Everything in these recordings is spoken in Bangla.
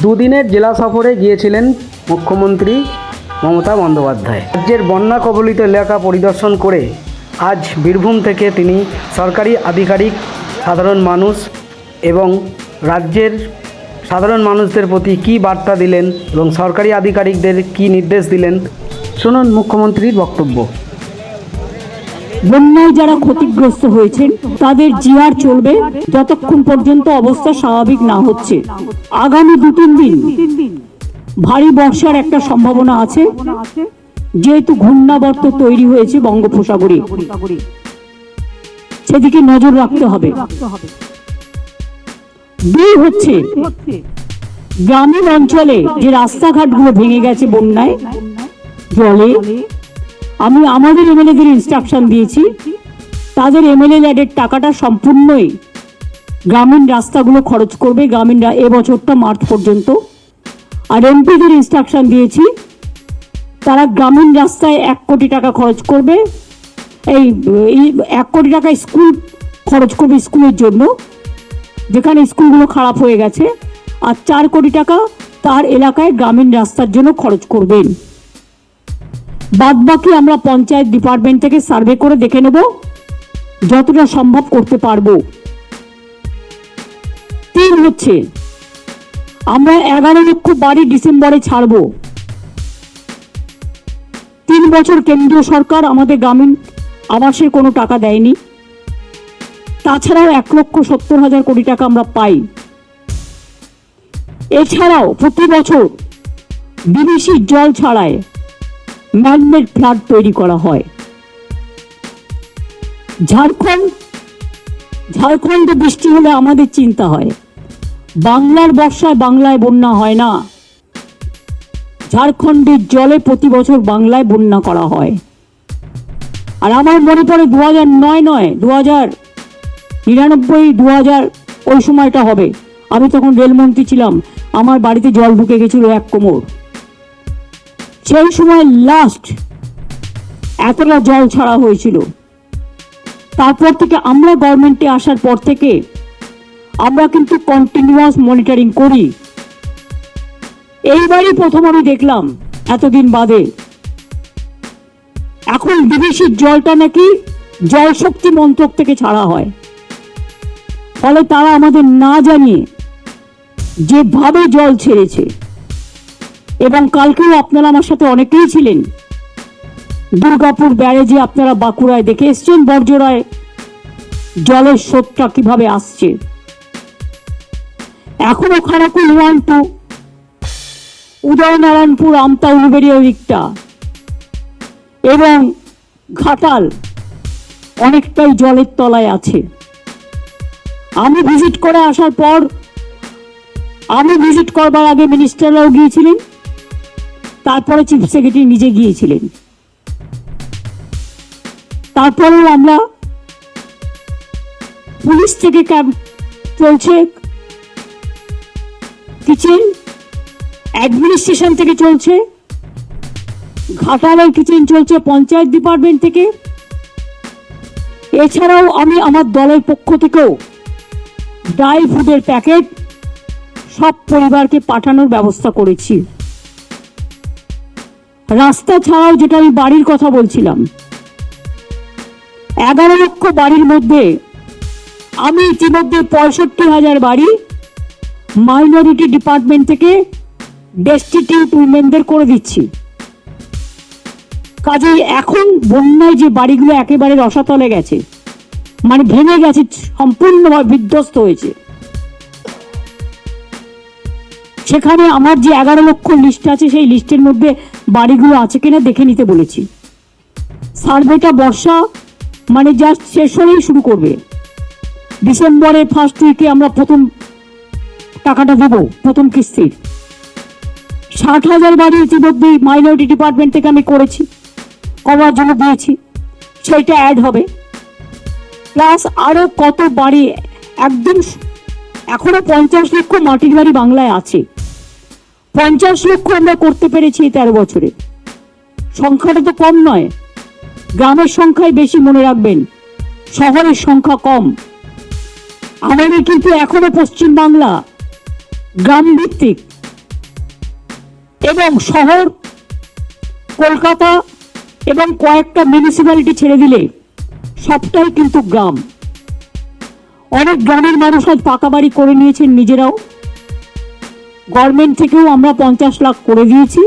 দুদিনের জেলা সফরে গিয়েছিলেন মুখ্যমন্ত্রী মমতা বন্দ্যোপাধ্যায়। রাজ্যের বন্যা কবলিত এলাকা পরিদর্শন করে আজ বীরভূম থেকে তিনি সরকারি আধিকারিক, সাধারণ মানুষ এবং রাজ্যের সাধারণ মানুষদের প্রতি কী বার্তা দিলেন এবং সরকারি আধিকারিকদের কী নির্দেশ দিলেন, শুনুন মুখ্যমন্ত্রীর বক্তব্য। বন্যায় যারা ক্ষতিগ্রস্ত হয়েছেন, তাদের জিআর চলবে যতক্ষণ পর্যন্ত অবস্থা স্বাভাবিক না হচ্ছে। আগামী দু তিন দিন ভারী বর্ষার একটা সম্ভাবনা আছে, যেহেতু ঘূর্ণাবর্ত তৈরি হয়েছে বঙ্গোপসাগরে। সেদিকে নজর রাখতে হবে। দুই হচ্ছে, গ্রামীণ অঞ্চলে যে রাস্তাঘাটগুলো ভেঙে গেছে বন্যায়, জলে আমি আমাদের এমএলএদের ইনস্ট্রাকশন দিয়েছি। তাদের এমএলএ ল্যাডের টাকাটা সম্পূর্ণই গ্রামীণ রাস্তাগুলো খরচ করবে গ্রামীণ রা- এ বছরটা মার্চ পর্যন্ত। আর এমপিদের ইনস্ট্রাকশন দিয়েছি, তারা গ্রামীণ রাস্তায় এক কোটি টাকা খরচ করবে। এই এক কোটি টাকা স্কুল খরচ করবে স্কুলের জন্য, যেখানে স্কুলগুলো খারাপ হয়ে গেছে। আর চার কোটি টাকা তার এলাকায় গ্রামীণ রাস্তার জন্য খরচ করবেন। বাদ বাকি আমরা পঞ্চায়েত ডিপার্টমেন্ট থেকে সার্ভে করে দেখে নেব যতটা সম্ভব করতে পারব। তিন হচ্ছে, আমরা এগারো লক্ষ বাড়ি ডিসেম্বরে ছাড়বো। তিন বছর কেন্দ্রীয় সরকার আমাদের গ্রামীণ আবাসে কোনো টাকা দেয়নি। তাছাড়াও এক লক্ষ সত্তর হাজার কোটি টাকা আমরা পাই। এছাড়াও প্রতি বছর বিদেশি জল ছাড়ায় ম্যানমেড ফ্লাড তৈরি করা হয়। ঝাড়খণ্ড, ঝাড়খণ্ডে বৃষ্টি হলে আমাদের চিন্তা হয়। বাংলার বর্ষায় বাংলায় বন্যা হয় না। ঝাড়খণ্ডের জলে প্রতি বছর বাংলায় বন্যা করা হয়। আর আমার মনে পড়ে দু হাজার নয় নয় দু হাজার নিরানব্বই দু হাজার ওই সময়টা হবে। আমি তখন রেলমন্ত্রী ছিলাম। আমার বাড়িতে জল ঢুকে গেছিল এক কোমর। সেই সময় লাস্ট এতটা জল ছাড়া হয়েছিল। তারপর থেকে আমরা গভর্নমেন্টে আসার পর থেকে আমরা কিন্তু কন্টিনিউয়াস মনিটরিং করি। এইবারই প্রথম আমি দেখলাম এতদিন বাদে। এখন বিদেশি জলটা নাকি জল শক্তি মন্ত্রক থেকে ছাড়া হয়। ফলে তারা আমাদের না জানিয়ে যেভাবে জল ছেড়েছে এবং কালকেও আপনারা আমার সাথে অনেকেই ছিলেন। দুর্গাপুর ব্যারেজে আপনারা বাঁকুড়ায় দেখে এসছেন, বর্জরায় জলের স্রোতটা কীভাবে আসছে। এখনও ওয়ান টু উদয়নারায়ণপুর আমতা উলুবেড়িয়া দিকটা। এবং ঘাটাল অনেকটাই জলের তলায় আছে। আমি ভিজিট করে আসার পর, আমি ভিজিট করবার আগে মিনিস্টাররাও গিয়েছিলেন। তারপরে চিফ সেক্রেটারি নিজে গিয়েছিলেন। তারপরেও আমরা পুলিশ থেকে ক্যাম্প চলছে। কিচেন অ্যাডমিনিস্ট্রেশন থেকে চলছে। ঘাটালের কিচেন চলছে পঞ্চায়েত ডিপার্টমেন্ট থেকে। এছাড়াও আমি আমার দলের পক্ষ থেকেও ড্রাই ফুডের প্যাকেট সব পরিবারকে পাঠানোর ব্যবস্থা করেছি। রাস্তা ছাড়াও যেটা আমি বাড়ির কথা বলছিলাম, এগারো লক্ষ বাড়ির মধ্যে আমি ইতিমধ্যে পঁয়ষট্টি হাজার বাড়ি মাইনরিটি ডিপার্টমেন্ট থেকে ডেস্টিটিউট উইমেনদের করে দিচ্ছি। কাজেই এখন বন্যায় যে বাড়িগুলো একেবারে রসাতলে গেছে মানে ভেঙে গেছে, সম্পূর্ণভাবে বিধ্বস্ত হয়েছে। সেখানে আমার যে এগারো লক্ষ লিস্ট আছে, সেই লিস্টের মধ্যে বাড়িগুলো আছে কিনা দেখে নিতে বলেছি। সার্ভেটা বর্ষা মানে জাস্ট শেষ হলেই শুরু করবে। ডিসেম্বরের ফার্স্ট উইকে আমরা প্রথম টাকাটা দেবো, প্রথম কিস্তির। ষাট হাজার বাড়ি ইতিমধ্যেই মাইনরিটি ডিপার্টমেন্ট থেকে আমি করেছি করার জন্য দিয়েছি, সেইটা অ্যাড হবে। প্লাস আরও কত বাড়ি, একদম স- এখনও পঞ্চাশ লক্ষ মাটির বাড়ি বাংলায় আছে। পঞ্চাশ লক্ষ আমরা করতে পেরেছি এই তেরো বছরে। সংখ্যাটা তো কম নয়। গ্রামের সংখ্যাই বেশি মনে রাখবেন। শহরের সংখ্যা কম। আমাদের কিন্তু এখনও পশ্চিম বাংলা গ্রাম ভিত্তিক এবং শহর, কলকাতা এবং কয়েকটা মিউনিসিপ্যালিটি ছেড়ে দিলে সবটাই কিন্তু গ্রাম। অনেক গ্রামের মানুষ আজ পাকা বাড়ি করে নিয়েছেন নিজেরাও। গভর্নমেন্ট থেকেও আমরা পঞ্চাশ লাখ করে দিয়েছি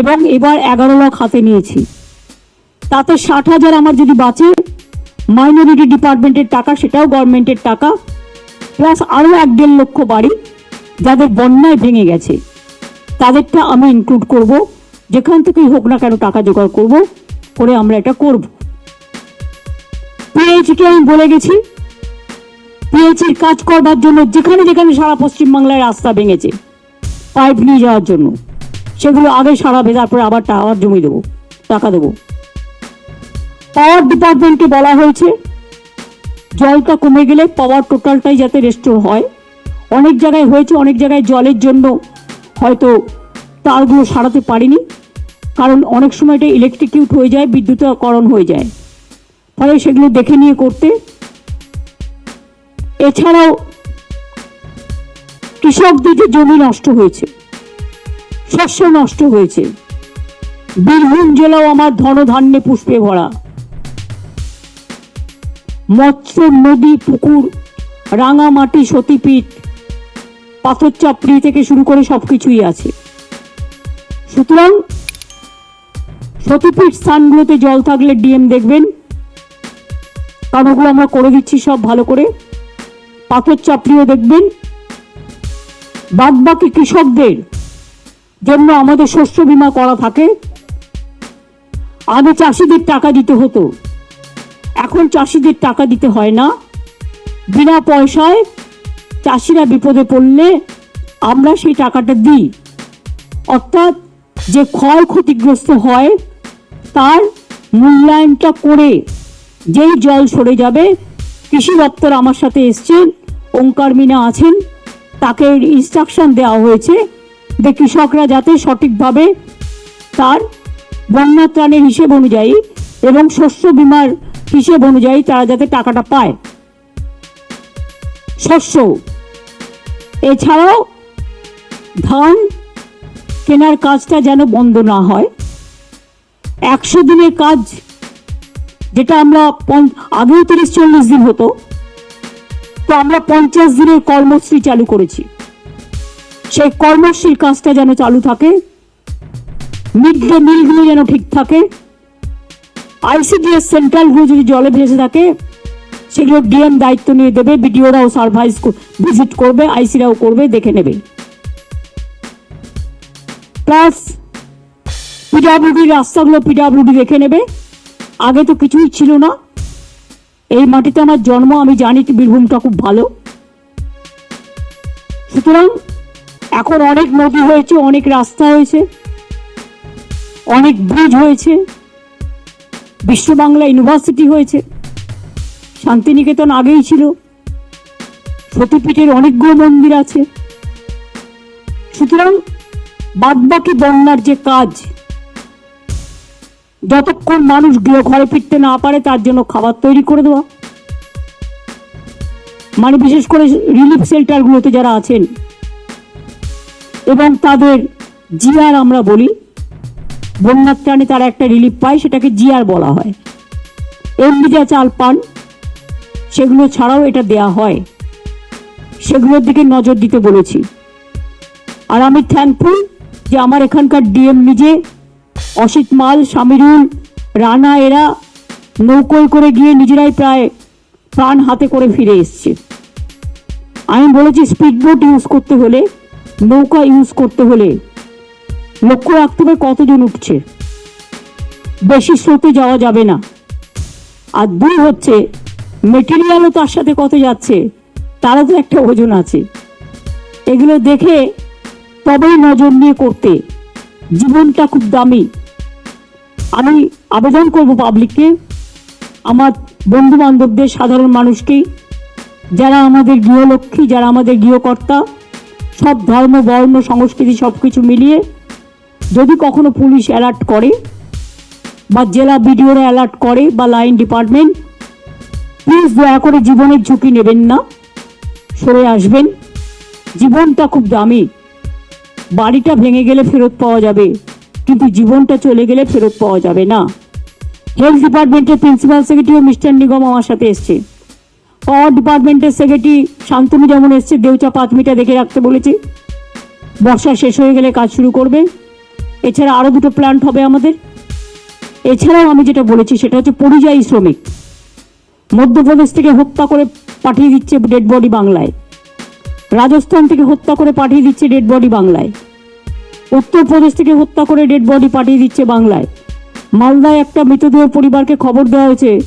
এবং এবার এগারো লাখ হাতে নিয়েছি। তাতে ষাট হাজার আমার যদি বাঁচে মাইনরিটি ডিপার্টমেন্টের টাকা, সেটাও গভর্নমেন্টের টাকা প্লাস আরও এক দেড় লক্ষ বাড়ি যাদের বন্যায় ভেঙে গেছে, তাদেরটা আমি ইনক্লুড করব। যেখান থেকেই হোক না কেন টাকা জোগাড় করব, করে আমরা এটা করব। পিএইচকে আমি বলে গেছি পিএইচির কাজ করবার জন্য, যেখানে যেখানে সারা পশ্চিমবাংলায় রাস্তা ভেঙেছে। পাইপ নিয়ে যাওয়ার জন্য। সেগুলো আগে সারা সারাবে তারপরে আবার টাওয়ার জমি দেবো, টাকা দেবো। পাওয়ার ডিপার্টমেন্টকে বলা হয়েছে, জলটা কমে গেলে পাওয়ার টোটালটাই যাতে রেস্টোর হয়। অনেক জায়গায় হয়েছে, অনেক জায়গায় জলের জন্য হয়তো তারগুলো সারাতে পারিনি, কারণ অনেক সময় এটা ইলেকট্রিকিউট হয়ে যায়, বিদ্যুতাকরণ হয়ে যায়। ফলে সেগুলো দেখে নিয়ে করতে এছাড়াও কৃষকদের যে জমি নষ্ট হয়েছে, শস্য নষ্ট হয়েছে, বীরভূম জেলাও আমার ধনধান্যে পুষ্পে ভরা। মৎস্য, নদী, পুকুর, রাঙামাটি, সতীপীঠ পাথর চাপড়ি থেকে শুরু করে সবকিছুই আছে। সুতরাং সতীপীঠ স্থানগুলোতে জল থাকলে ডিএম দেখবেন। কারণ ওগুলো আমরা করে দিচ্ছি সব ভালো করে। পাথর চাপড়িও দেখবেন। বাদ বাকি কৃষকদের জন্য আমাদের শস্য বীমা করা থাকে। আগে চাষিদের টাকা দিতে হতো। এখন চাষিদের টাকা দিতে হয় না। বিনা পয়সায় চাষিরা বিপদে পড়লে আমরা সেই টাকাটা দিই। অর্থাৎ যে ক্ষয় ক্ষতিগ্রস্ত হয়, তার মূল্যায়নটা করে যেই জল সরে যাবে কৃষি দপ্তর আমার সাথে এসছেন ওঙ্কার মিনা আছেন, তাকে ইনস্ট্রাকশন দেওয়া হয়েছে যে কৃষকরা যাতে সঠিকভাবে তার বন্যা ত্রাণের হিসেব অনুযায়ী এবং শস্য বীমার হিসেব অনুযায়ী তারা যাতে টাকাটা পায়। শস্য। এছাড়াও ধান কেনার কাজটা যেন বন্ধ না হয়। একশো দিনের কাজ যেটা আমরা আগেও তিরিশ চল্লিশ দিন হতো। তো আমরা পঞ্চাশ দিনের কর্মশ্রী চালু করেছি। সেই কর্মশ্রীর কাজটা যেন চালু থাকে, মিড ডে মিলগুলো যেন ঠিক থাকে, আইসিডিএস সেন্ট্রালগুলো যদি জলে ভেসে থাকে, সেগুলো ডিএম দায়িত্ব নিয়ে দেবে, বিডিওরাও সার্ভাইস ভিজিট করবে, আইসিরাও করবে, দেখে নেবে। প্লাস পিডাব্লিউডি রাস্তাগুলো পিডাব্লিউডি দেখে নেবে। আগে তো কিছুই ছিল না। এই মাটিতে আমার জন্ম, আমি জানি বীরভূমটা খুব ভালো। সুতরাং এখন অনেক নদী হয়েছে, অনেক রাস্তা হয়েছে, অনেক ব্রিজ হয়েছে বিশ্ব বাংলা ইউনিভার্সিটি হয়েছে। শান্তিনিকেতন আগেই ছিল। সতীপীঠের অনেকগুলো মন্দির আছে। সুতরাং বাদবাকি বন্যার যে কাজ যতক্ষণ মানুষ গৃহ ঘরে ফিরতে না পারে, তার জন্য খাবার তৈরি করে দেওয়া। মানে বিশেষ করে রিলিফ শেল্টারগুলোতে যারা আছেন, এবং তাদের জিআর আমরা বলি, বন্যার ত্রাণে তারা একটা রিলিফ পায়, সেটাকে জিআর বলা হয়। এমনি যা চাল পান, সেগুলো ছাড়াও এটা দেয়া হয়। সেগুলোর দিকে নজর দিতে বলেছি। আর আমি থ্যাঙ্কফুল যে আমার এখানকার ডিএম নিজে অসিত মাল, সামিরুল, রানা, এরা নৌকোয় করে গিয়ে নিজেরাই প্রায় প্রাণ হাতে করে ফিরে এসছে। আমি বলেছি স্পিডবোট ইউজ করতে হলে, নৌকা ইউজ করতে হলে লক্ষ্য রাখতে হবে কতজন উঠছে। বেশি স্রোতে যাওয়া যাবে না। আর দুই হচ্ছে মেটেরিয়ালও তার সাথে কত যাচ্ছে, তারও তো একটা ওজন আছে। এগুলো দেখে তবেই নজর নিয়ে করতে জীবনটা খুব দামি। আমি আবেদন করব পাবলিককে আমার বন্ধু বান্ধবদের সাধারণ মানুষকেই যারা আমাদের গৃহলক্ষ্মী, যারা আমাদের গৃহকর্তা, সব ধর্ম, বর্ণ, সংস্কৃতি সব কিছু মিলিয়ে যদি কখনো পুলিশ অ্যালার্ট করে বা জেলা বিডিওরা অ্যালার্ট করে বা লাইন ডিপার্টমেন্ট প্লিজ দয়া করে জীবনের ঝুঁকি নেবেন না। সরে আসবেন। জীবনটা খুব দামি। বাড়িটা ভেঙে গেলে ফেরত পাওয়া যাবে, কিন্তু জীবনটা চলে গেলে ফেরত পাওয়া যাবে না। হেলথ ডিপার্টমেন্টের প্রিন্সিপাল সেক্রেটারি মিস্টার নিগম আমার সাথে এসছে। পাওয়ার ডিপার্টমেন্টের সেক্রেটারি শান্তনু যেমন এসছে, দেউচা পাঁচমিটা দেখে রাখতে বলেছি। বর্ষা শেষ হয়ে গেলে কাজ শুরু করবে। এছাড়া আরও দুটো প্ল্যান্ট হবে আমাদের। এছাড়াও আমি যেটা বলেছি, সেটা হচ্ছে পরিযায়ী শ্রমিক। মধ্যপ্রদেশ থেকে হত্যা করে পাঠিয়ে দিচ্ছে ডেড বডি বাংলায়। রাজস্থান থেকে হত্যা করে পাঠিয়ে দিচ্ছে ডেড বডি বাংলায়। উত্তরপ্রদেশ থেকে হত্যা করে ডেড বডি পাঠিয়ে দিচ্ছে বাংলায়। মালদায় একটা মৃতদেহ পরিবারকে খবর দেওয়া হয়েছে,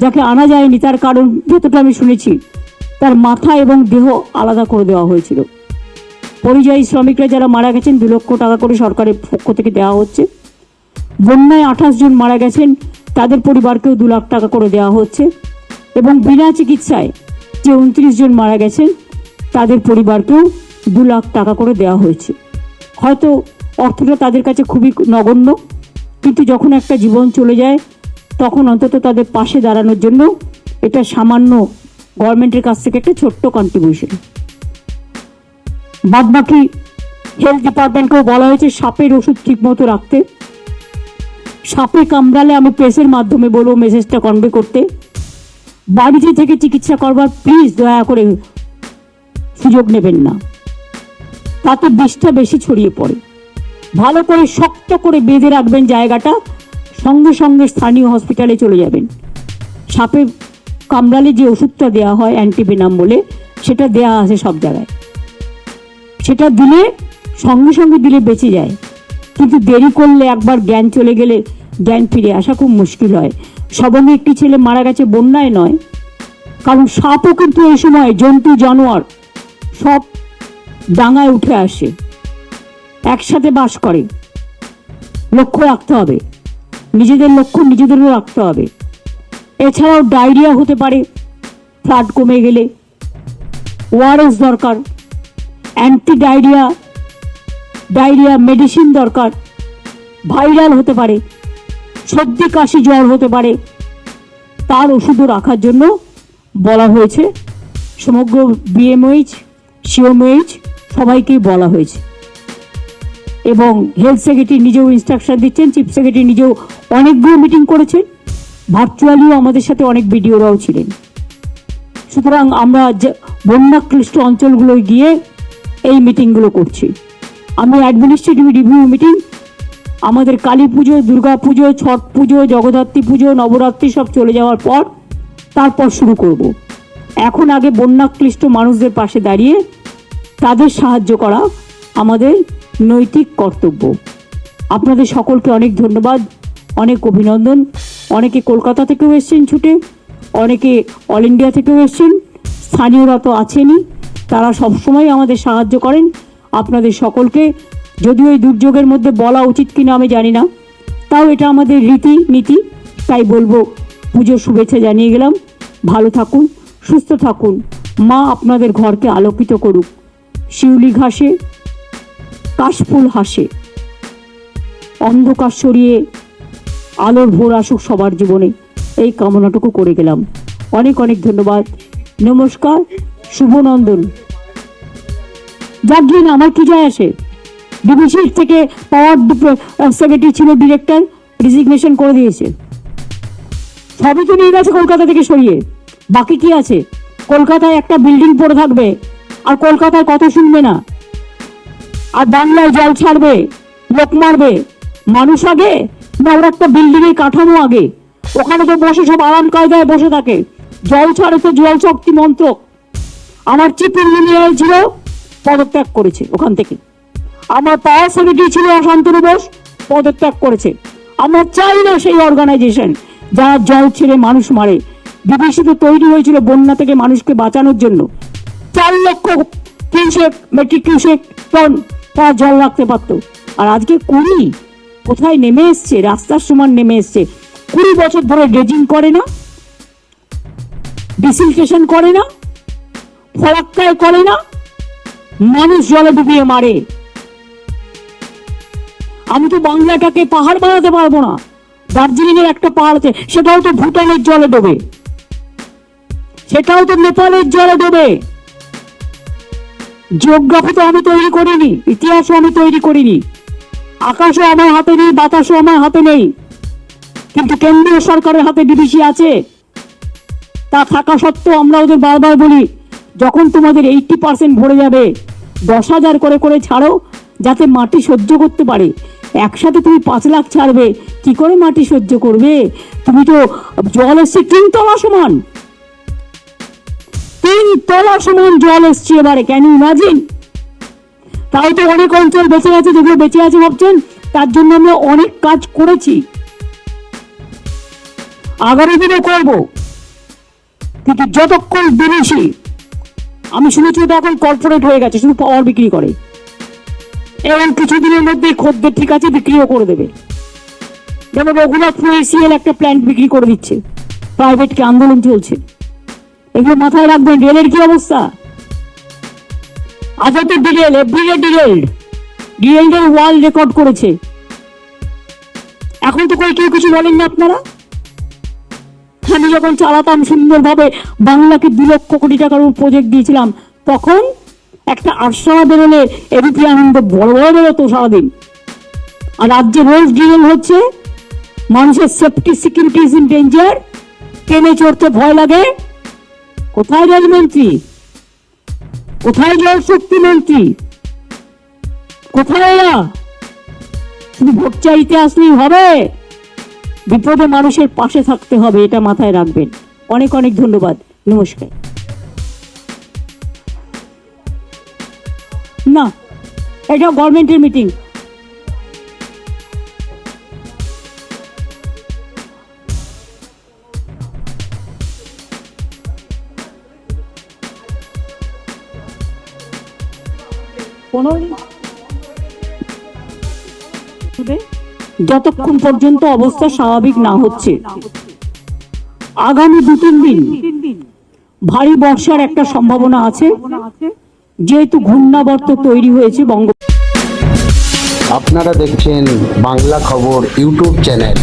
যাকে আনা যায়নি, তার কারণ যতটা আমি শুনেছি, তার মাথা এবং দেহ আলাদা করে দেওয়া হয়েছিল। পরিযায়ী শ্রমিকরা যারা মারা গেছেন, দু লক্ষ টাকা করে সরকারের পক্ষ থেকে দেওয়া হচ্ছে। বন্যায় আঠাশ জন মারা গেছেন, তাদের পরিবারকেও দু লাখ টাকা করে দেওয়া হচ্ছে। এবং বিনা চিকিৎসায় যে উনত্রিশ জন মারা গেছেন তাদের পরিবারকেও দু লাখ টাকা করে দেওয়া হয়েছে। হয়তো অর্থটা তাদের কাছে খুবই নগণ্য, কিন্তু যখন একটা জীবন চলে যায়, তখন অন্তত তাদের পাশে দাঁড়ানোর জন্য এটা সামান্য গভর্নমেন্টের কাছ থেকে একটা ছোট্ট কন্ট্রিবিউশন বাদ বাকি হেলথ ডিপার্টমেন্টকেও বলা হয়েছে সাপের ওষুধ ঠিকমতো রাখতে। সাপে কামড়ালে আমি প্রেসের মাধ্যমে বলব মেসেজটা কনভে করতে। বাড়িতে থেকে চিকিৎসা করবার প্লিজ দয়া করে সুযোগ নেবেন না। তাতে বিষটা বেশি ছড়িয়ে পড়ে। ভালো করে শক্ত করে বেঁধে রাখবেন জায়গাটা। সঙ্গে সঙ্গে স্থানীয় হসপিটালে চলে যাবেন। সাপে কামড়ালে যে ওষুধটা দেওয়া হয় অ্যান্টিভেনাম বলে, সেটা দেয়া আছে সব জায়গায়। সেটা দিলে, সঙ্গে সঙ্গে দিলে বেঁচে যায়। কিন্তু দেরি করলে একবার জ্ঞান চলে গেলে, জ্ঞান ফিরে আসা খুব মুশকিল হয়। সবঙ্গে একটি ছেলে মারা গেছে, বন্যায় নয়। কারণ সাপও কিন্তু এই সময় জন্তু, জানোয়ার সব ডাঙায় উঠে আসে। একসাথে বাস করে। লক্ষ্য রাখতে হবে। নিজেদের লক্ষ্য নিজেদেরও রাখতে হবে। এছাড়াও ডায়রিয়া হতে পারে, ফ্লাড কমে গেলে। ওআরএস দরকার অ্যান্টি ডায়রিয়া ডায়রিয়া মেডিসিন দরকার। ভাইরাল হতে পারে, সর্দি, কাশি, জ্বর হতে পারে। তার ওষুধও রাখার জন্য বলা হয়েছে। সমগ্র বিএমওইচ সিওমওইচ সবাইকেই বলা হয়েছে। এবং হেলথ সেক্রেটারি নিজেও ইনস্ট্রাকশন দিচ্ছেন, চিফ সেক্রেটারি নিজেও অনেকগুলো মিটিং করেছেন। ভার্চুয়ালিও আমাদের সাথে অনেক ভিডিওরাও ছিলেন। সুতরাং আমরা যে বন্যাক্লিষ্ট অঞ্চলগুলোয় গিয়ে এই মিটিংগুলো করছি। আমি অ্যাডমিনিস্ট্রেটিভ রিভিউ মিটিং আমাদের কালী পুজো, দুর্গা পুজো, ছট পুজো, জগদ্ধাত্রী পুজো, নবরাত্রি সব চলে যাওয়ার পর, তারপর শুরু করব। এখন আগে বন্যাক্লিষ্ট মানুষদের পাশে দাঁড়িয়ে তাদের সাহায্য করা আমাদের নৈতিক কর্তব্য। আপনাদের সকলকে অনেক ধন্যবাদ, অনেক অভিনন্দন। অনেকে কলকাতা থেকেও এসছেন ছুটে, অনেকে অল ইন্ডিয়া থেকেও এসছেন। স্থানীয়রা তো আছেনই, তারা সবসময় আমাদের সাহায্য করেন। আপনাদের সকলকে, যদিও এই দুর্যোগের মধ্যে বলা উচিত কিনা আমি জানি না, তাও এটা আমাদের রীতি নীতি তাই বলব, পুজোর শুভেচ্ছা জানিয়ে গেলাম। ভালো থাকুন, সুস্থ থাকুন। মা আপনাদের ঘরকে আলোকিত করুক। শিউলি ঘাসে কাশফুল হাসে। অন্ধকার সরিয়ে আলোর ভোর আসুক সবার জীবনে। এই কামনাটুকু করে গেলাম। অনেক অনেক ধন্যবাদ। নমস্কার শুভনন্দন। গিয়ে না, আমার কি যায় আসে? ডিবিসির থেকে পাওয়ার সেক্রেটারি ছিল ডিরেক্টর রিজিগনেশন করে দিয়েছে। সবই তো নিয়ে গেছে কলকাতা থেকে সরিয়ে। বাকি কি আছে? কলকাতায় একটা বিল্ডিং পড়ে থাকবে। আর কলকাতায় কথা শুনবে না। আর বাংলায় জল ছাড়বে, লোক মারবে। মানুষ আগে না ওর একটা বিল্ডিং এর কাঠামো আগে? ওখানে তো বসে সব আরাম কায়দায় বসে থাকে। জল ছাড়ে তো জল শক্তি মন্ত্র আমার চিফ ইঞ্জিনিয়ার ছিল, পদত্যাগ করেছে ওখান থেকে। আমার পাওয়ার সেক্রেটারি ছিল শান্তনু বোস, পদত্যাগ করেছে। আমরা চাই না সেই অর্গানাইজেশন যারা জল ছেড়ে মানুষ মারে। বিদেশিতে তৈরি হয়েছিল বন্যা থেকে মানুষকে বাঁচানোর জন্য। চার লক্ষ তিনশো মেট্রিক কিউসেক টন তারা জল রাখতে পারতো। আর আজকে কুড়ি কোথায় নেমে এসছে? রাস্তার সমান নেমে এসছে। কুড়ি বছর ধরে ড্রেজিং করে না, ডিসিলকেশন করে না, ফরাক্কায় করে না, মানুষ জলে ডুবিয়ে মারে। আমি তো বাংলাটাকে পাহাড় বানাতে পারব না। দার্জিলিং এর একটা পাহাড় আছে, সেটাও তো ভুটানের জলে ডোবে। সেটাও তো নেপালের জলে ডোবে। জিওগ্রাফি তো আমি তৈরি করিনি, ইতিহাসও আমি তৈরি করিনি। আকাশও আমার হাতে নেই, বাতাসও আমার হাতে নেই। কিন্তু কেন্দ্রীয় সরকারের হাতে ডিবিসি আছে। তা থাকা সত্ত্বেও আমরা ওদের বারবার বলি, যখন তোমাদের এইটটি পার্সেন্ট ভরে যাবে, দশ হাজার করে করে ছাড়ো, যাতে মাটি সহ্য করতে পারে। একসাথে তুমি পাঁচ লাখ ছাড়বে, কি করে মাটি সহ্য করবে? তুমি তো জল এসছে তিন তলা সমান। তিন তলা সমান জল এসছে এবারে ক্যান ইউ ইমাজিন তাই তো অনেক অঞ্চল বেঁচে আছে যেগুলো বেঁচে আছে ভাবছেন, তার জন্য আমরা অনেক কাজ করেছি। আগামী দিনে করব। কিন্তু যতক্ষণ বিদেশি আমি শুনেছি ওটা এখন কর্পোরেট হয়ে গেছে, শুধু পাওয়ার বিক্রি করে। এবং কিছুদিনের মধ্যেই খদ্দের ঠিক আছে, বিক্রিও করে দেবে। যেমন রঘুনাথপুর এসিএল একটা প্ল্যান্ট বিক্রি করে দিচ্ছে। প্রাইভেটকে আন্দোলন চলছে। এগুলো মাথায় রাখবেন, রেলের কি অবস্থা? আজাতে ডিরেল এভরিডে ডিরেল্ড ডিরেল্ডের ওয়াল রেকর্ড করেছে। এখন তো করে কেউ কিছু বলেন না আপনারা? আমি যখন চালাতাম সুন্দরভাবে বাংলাকে দু লক্ষ কোটি টাকার প্রজেক্ট দিয়েছিলাম, তখন একটা আটশোয়া বেরোলে এবিপি আনন্দ বড় বড় বেরোতো সারাদিন। আর রাজ্যে রোজ ডিরেল হচ্ছে, মানুষের সেফটি সিকিউরিটি ইন ডেঞ্জার ট্রেনে চড়তে ভয় লাগে। কোথায় রেলমন্ত্রী কোথায় জল শক্তি মন্ত্রী? কোথায় এরা? শুধু ভোট চাইতে আসলেই হবে। বিপদে মানুষের পাশে থাকতে হবে, এটা মাথায় রাখবেন। অনেক অনেক ধন্যবাদ। নমস্কার। না, এটা গভর্নমেন্টের মিটিং যতক্ষণ পর্যন্ত অবস্থা স্বাভাবিক না হচ্ছে, আগামী দু তিন দিন ভারী বর্ষার একটা সম্ভাবনা আছে, যেহেতু ঘূর্ণাবর্ত তৈরি হয়েছে বঙ্গ আপনারা দেখছেন বাংলা খবর ইউটিউব চ্যানেল।